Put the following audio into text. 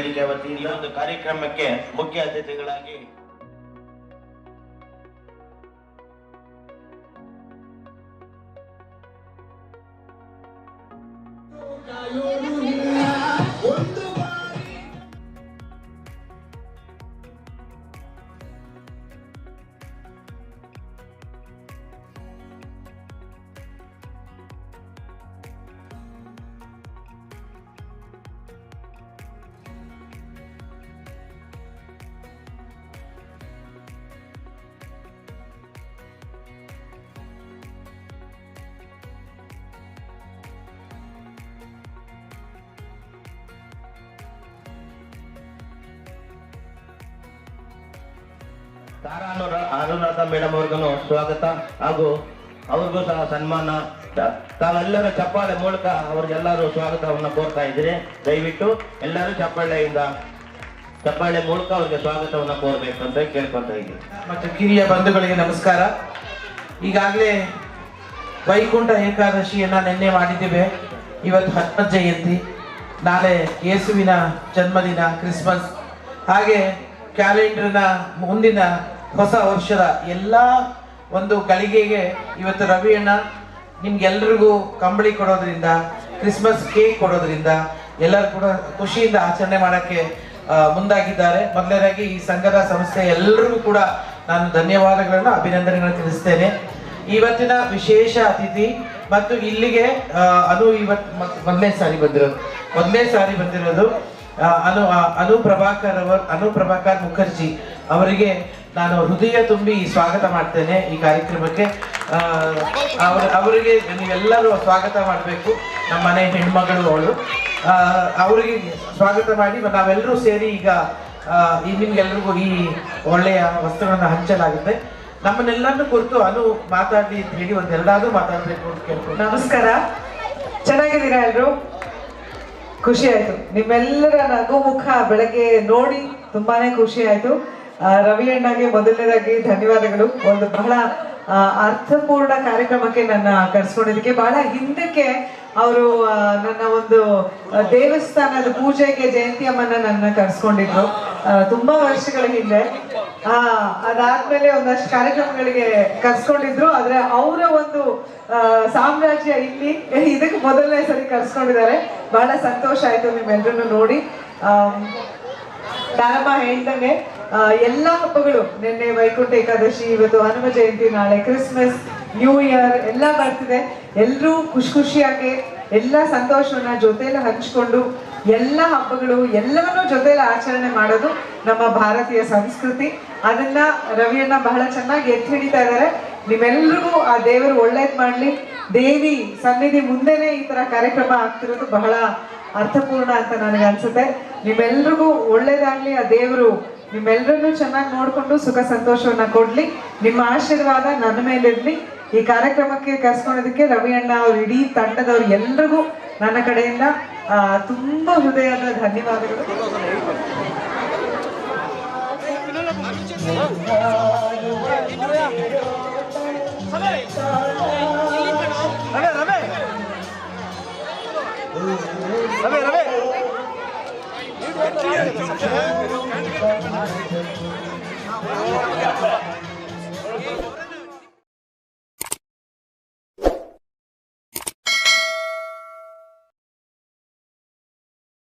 ವೇದಿಕೆ ವತಿಯಿಂದ ಒಂದು ಕಾರ್ಯಕ್ರಮಕ್ಕೆ ಮುಖ್ಯ ಅತಿಥಿಗಳಾಗಿ ತಾರಾ ಅನುರ- ಅನುರಾಧ ಮೇಡಮ್ ಅವ್ರಿಗೂ ಸ್ವಾಗತ. ಹಾಗೂ ಅವ್ರಿಗೂ ಸಹ ಸನ್ಮಾನ. ತಾವೆಲ್ಲರ ಚಪ್ಪಾಳೆ ಮೂಲಕ ಅವ್ರಿಗೆಲ್ಲರೂ ಸ್ವಾಗತವನ್ನ ಕೋರ್ತಾ ಇದ್ದೀರಿ. ದಯವಿಟ್ಟು ಎಲ್ಲರೂ ಚಪ್ಪಾಳೆಯಿಂದ, ಚಪ್ಪಾಳೆ ಮೂಲಕ ಅವ್ರಿಗೆ ಸ್ವಾಗತವನ್ನ ಕೋರ್ಬೇಕು ಅಂತ ಕೇಳ್ಕೊತಾ ಇದ್ದೀನಿ. ಮತ್ತು ಕಿರಿಯ ಬಂಧುಗಳಿಗೆ ನಮಸ್ಕಾರ. ಈಗಾಗಲೇ ವೈಕುಂಠ ಏಕಾದಶಿಯನ್ನ ನಿನ್ನೆ ಮಾಡಿದ್ದೇವೆ. ಇವತ್ತು ಹನುಮ ಜಯಂತಿ. ನಾಳೆ ಯೇಸುವಿನ ಜನ್ಮದಿನ, ಕ್ರಿಸ್ಮಸ್. ಹಾಗೆ ಕ್ಯಾಲೆಂಡರ್ನ ಮುಂದಿನ ಹೊಸ ವರ್ಷದ ಎಲ್ಲ ಒಂದು ಗಳಿಗೆಗೆ ಇವತ್ತು ರವಿಯಣ್ಣ ನಿಮ್ಗೆಲ್ರಿಗೂ ಕಂಬಳಿ ಕೊಡೋದ್ರಿಂದ ಕ್ರಿಸ್ಮಸ್ ಕೇಕ್ ಕೊಡೋದ್ರಿಂದ ಎಲ್ಲರೂ ಕೂಡ ಖುಷಿಯಿಂದ ಆಚರಣೆ ಮಾಡೋಕ್ಕೆ ಮುಂದಾಗಿದ್ದಾರೆ. ಮೊದಲನೇದಾಗಿ ಈ ಸಂಘದ ಸಂಸ್ಥೆ ಎಲ್ಲರಿಗೂ ಕೂಡ ನಾನು ಧನ್ಯವಾದಗಳನ್ನು, ಅಭಿನಂದನೆಗಳನ್ನು ತಿಳಿಸ್ತೇನೆ. ಇವತ್ತಿನ ವಿಶೇಷ ಅತಿಥಿ ಮತ್ತು ಇಲ್ಲಿಗೆ ಅದು ಇವತ್ತು ಮೊದಲನೇ ಸಾರಿ ಬಂದಿರೋದು. ಮೊದಲನೇ ಸಾರಿ ಬಂದಿರೋದು ಅನು ಅನು ಪ್ರಭಾಕರ್ ಅವರು, ಅನು ಪ್ರಭಾಕರ್ ಮುಖರ್ಜಿ ಅವರಿಗೆ ನಾನು ಹೃದಯ ತುಂಬಿ ಸ್ವಾಗತ ಮಾಡ್ತೇನೆ ಈ ಕಾರ್ಯಕ್ರಮಕ್ಕೆ. ಅವರಿಗೆ ನೀವೆಲ್ಲರೂ ಸ್ವಾಗತ ಮಾಡಬೇಕು. ನಮ್ಮ ಮನೆ ಹೆಣ್ಮಗಳು ಅವಳು. ಅವರಿಗೆ ಸ್ವಾಗತ ಮಾಡಿ ನಾವೆಲ್ಲರೂ ಸೇರಿ ಈಗ ಈ ನಿಮ್ಗೆಲ್ರಿಗೂ ಈ ಒಳ್ಳೆಯ ವಸ್ತುಗಳನ್ನು ಹಂಚಲಾಗುತ್ತೆ. ನಮ್ಮನ್ನೆಲ್ಲರನ್ನು ಕುರಿತು ಅನು ಮಾತಾಡಿ ಅಂತ ಹೇಳಿ ಒಂದೆರಡಾದ್ರೂ ಮಾತಾಡಬೇಕು ಅಂತ ಕೇಳ್ಕೊಂಡು. ನಮಸ್ಕಾರ. ಚೆನ್ನಾಗಿದ್ದೀರಾ ಎಲ್ರು? ಖುಷಿ ಆಯ್ತು. ನಿಮ್ಮೆಲ್ಲರ ನಗು ಮುಖ ಬೆಳಗ್ಗೆ ನೋಡಿ ತುಂಬಾನೇ ಖುಷಿ ಆಯ್ತು. ರವಿ ಅಣ್ಣಗೆ ಮೊದಲನೇದಾಗಿ ಧನ್ಯವಾದಗಳು. ಒಂದು ಬಹಳ ಅರ್ಥಪೂರ್ಣ ಕಾರ್ಯಕ್ರಮಕ್ಕೆ ನನ್ನ ಕರ್ಸ್ಕೊಂಡಿದ್ದಕ್ಕೆ ಬಹಳ ಹಿಂದಕ್ಕೆ ಅವರು ನನ್ನ ಒಂದು ದೇವಸ್ಥಾನದ ಪೂಜೆಗೆ ಜಯಂತಿ ಅಮ್ಮನ ನನ್ನ ಕರ್ಸ್ಕೊಂಡಿದ್ರು. ತುಂಬಾ ವರ್ಷಗಳ ಹಿಂದೆ. ಆ, ಅದಾದ್ಮೇಲೆ ಒಂದಷ್ಟು ಕಾರ್ಯಕ್ರಮಗಳಿಗೆ ಕರ್ಸ್ಕೊಂಡಿದ್ರು. ಆದ್ರೆ ಅವರ ಒಂದು ಸಾಮ್ರಾಜ್ಯ ಇಲ್ಲಿ, ಇದಕ್ಕೆ ಮೊದಲನೇ ಸರಿ ಕರ್ಸ್ಕೊಂಡಿದ್ದಾರೆ. ಬಹಳ ಸಂತೋಷ ಆಯ್ತು ನಿಮ್ಮೆಲ್ಲರನ್ನು ನೋಡಿ. ನಾನಮ್ಮ ಹೇಳ್ದಂಗೆ ಎಲ್ಲ ಹಬ್ಬಗಳು ನಿನ್ನೆ ವೈಕುಂಠ ಏಕಾದಶಿ, ಇವತ್ತು ಹನುಮ ಜಯಂತಿ ನಾಳೆ ಕ್ರಿಸ್ಮಸ್ ನ್ಯೂ ಇಯರ್ ಎಲ್ಲ ಬರ್ತಿದೆ. ಎಲ್ಲರೂ ಖುಷಿ ಖುಷಿಯಾಗಿ ಎಲ್ಲ ಸಂತೋಷವನ್ನ ಜೊತೆಯಲ್ಲಿ ಹಂಚ್ಕೊಂಡು ಎಲ್ಲ ಹಬ್ಬಗಳು ಎಲ್ಲವನ್ನೂ ಜೊತೆಯಲ್ಲಿ ಆಚರಣೆ ಮಾಡೋದು ನಮ್ಮ ಭಾರತೀಯ ಸಂಸ್ಕೃತಿ. ಅದನ್ನ ರವಿಯನ್ನ ಬಹಳ ಚೆನ್ನಾಗಿ ಎತ್ತಿ ಹಿಡಿತಾ ಇದ್ದಾರೆ. ನಿಮ್ಮೆಲ್ರಿಗೂ ಆ ದೇವರು ಒಳ್ಳೇದ್ ಮಾಡ್ಲಿ. ದೇವಿ ಸನ್ನಿಧಿ ಮುಂದೆನೆ ಈ ತರ ಕಾರ್ಯಕ್ರಮ ಆಗ್ತಿರೋದು ಬಹಳ ಅರ್ಥಪೂರ್ಣ ಅಂತ ನನಗೆ ಅನ್ಸುತ್ತೆ. ನಿಮ್ಮೆಲ್ರಿಗೂ ಒಳ್ಳೇದಾಗ್ಲಿ. ಆ ದೇವರು ನಿಮ್ಮೆಲ್ಲರನ್ನು ಚೆನ್ನಾಗಿ ನೋಡಿಕೊಂಡು ಸುಖ ಸಂತೋಷವನ್ನ ಕೊಡ್ಲಿ. ನಿಮ್ಮ ಆಶೀರ್ವಾದ ನನ್ನ ಮೇಲಿರ್ಲಿ. ಈ ಕಾರ್ಯಕ್ರಮಕ್ಕೆ ಕರ್ಸ್ಕೊಳೋದಕ್ಕೆ ರವಿ ಅಣ್ಣ ಅವ್ರ ಇಡೀ ತಂಡದವ್ರು ಎಲ್ರಿಗೂ ನನ್ನ ಕಡೆಯಿಂದ ತುಂಬಾ ಹೃದಯದ ಧನ್ಯವಾದಗಳು.